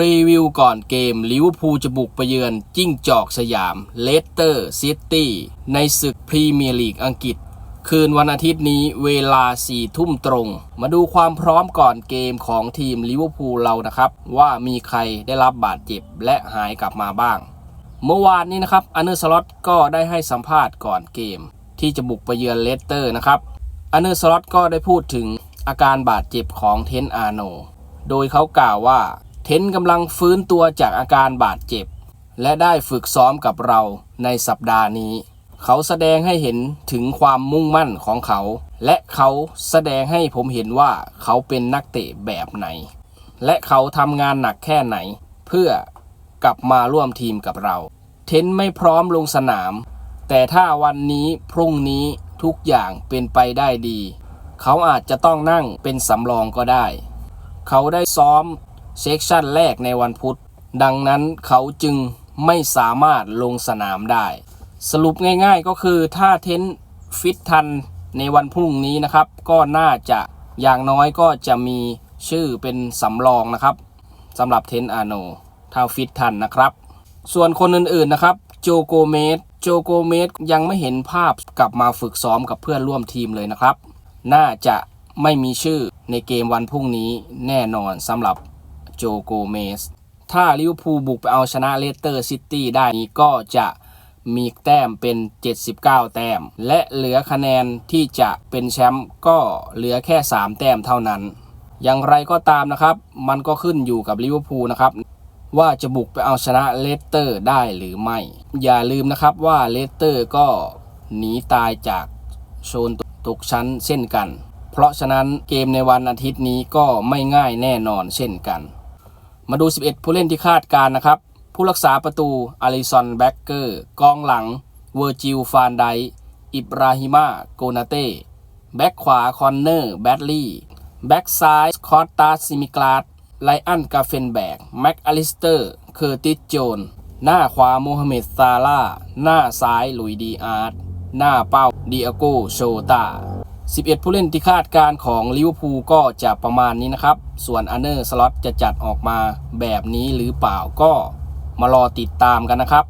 รีวิวก่อนเกมลิเวอร์พูลจะบุกไปเยือนจิ้งจอกสยามเลสเตอร์ซิตี้ในศึกพรีเมียร์ลีกอังกฤษ คืนวันอาทิตย์นี้เวลา4ทุ่มตรง มาดูความพร้อมก่อนเกมของทีมลิเวอร์พูลเรานะครับ ว่ามีใครได้รับบาดเจ็บและหายกลับมาบ้าง เมื่อวานนี้นะครับอันเนอร์สล็อตก็ได้ให้สัมภาษณ์ก่อนเกม ที่จะบุกไปเยือนเลสเตอร์นะครับอันเนอร์สล็อตก็ได้พูดถึงอาการบาดเจ็บของเทนอาโน โดยเขากล่าวว่า เทนกำลังฟื้นตัวจากอาการบาดเจ็บ และได้ฝึกซ้อมกับเราในสัปดาห์นี้ เขาแสดงให้เห็นถึงความมุ่งมั่นของเขา และเขาแสดงให้ผมเห็นว่าเขาเป็นนักเตะแบบไหน และเขาทำงานหนักแค่ไหน เพื่อกลับมาร่วมทีมกับเรา เทนไม่พร้อมลงสนาม แต่ถ้าวันนี้พรุ่งนี้ทุกอย่างเป็นไปได้ดี เขาอาจจะต้องนั่งเป็นสำรองก็ได้ เขาได้ซ้อม เซกชันแรกในวันพุธ ดังนั้นเขาจึงไม่สามารถลงสนามได้ สรุปง่ายๆก็คือถ้าเทนฟิตทันในวันพรุ่งนี้นะครับ ก็น่าจะอย่างน้อยก็จะมีชื่อเป็นสำรองนะครับสำหรับเทนอาโนถ้าฟิตทันนะครับ ส่วนคนอื่นๆนะครับโจโกเมสโจโกเมสยังไม่เห็นภาพกลับมาฝึกซ้อมกับเพื่อนร่วมทีมเลยนะครับ น่าจะไม่มีชื่อในเกมวันพรุ่งนี้แน่นอนสำหรับ โจโกเมส ถ้าลิเวอร์พูลบุกไปเอาชนะเลสเตอร์ซิตี้ได้นี้ก็จะมีแต้มเป็น 79 แต้ม และเหลือคะแนนที่จะเป็นแชมป์ก็เหลือแค่ 3 แต้มเท่านั้น อย่างไรก็ตามนะครับ มันก็ขึ้นอยู่กับลิเวอร์พูลนะครับ ว่าจะบุกไปเอาชนะเลสเตอร์ได้หรือไม่ อย่าลืมนะครับว่าเลสเตอร์ก็หนีตายจากโซนตกชั้นเช่นกัน เพราะฉะนั้นเกมในวันอาทิตย์นี้ก็ไม่ง่ายแน่นอนเช่นกัน มาดู 11 ผู้เล่นที่คาดการ์นะครับ ผู้รักษาประตูอาริสันแบ็กเกอร์กองหลังเวอร์จิลฟานไดอิบราฮิมาโกนาเต้แบ็กขวาคอนเนอร์แบดลี่แบ็กซ้ายคอตตาซิมิกลาดไลอันกาเฟนแบกแม็กอลิสเตอร์เคอร์ติสโจน หน้าขวาโมฮัมเหม็ดซาลาหน้าซ้ายลุยดีอาร์ตหน้าเป้าดิอาโกโชตา 11 ผู้เล่นที่คาดการของลิเวอร์พูลก็จะประมาณนี้นะครับ ส่วนอันเนอร์สล็อตจะจัดออกมาแบบนี้หรือเปล่าก็มารอติดตามกันนะครับ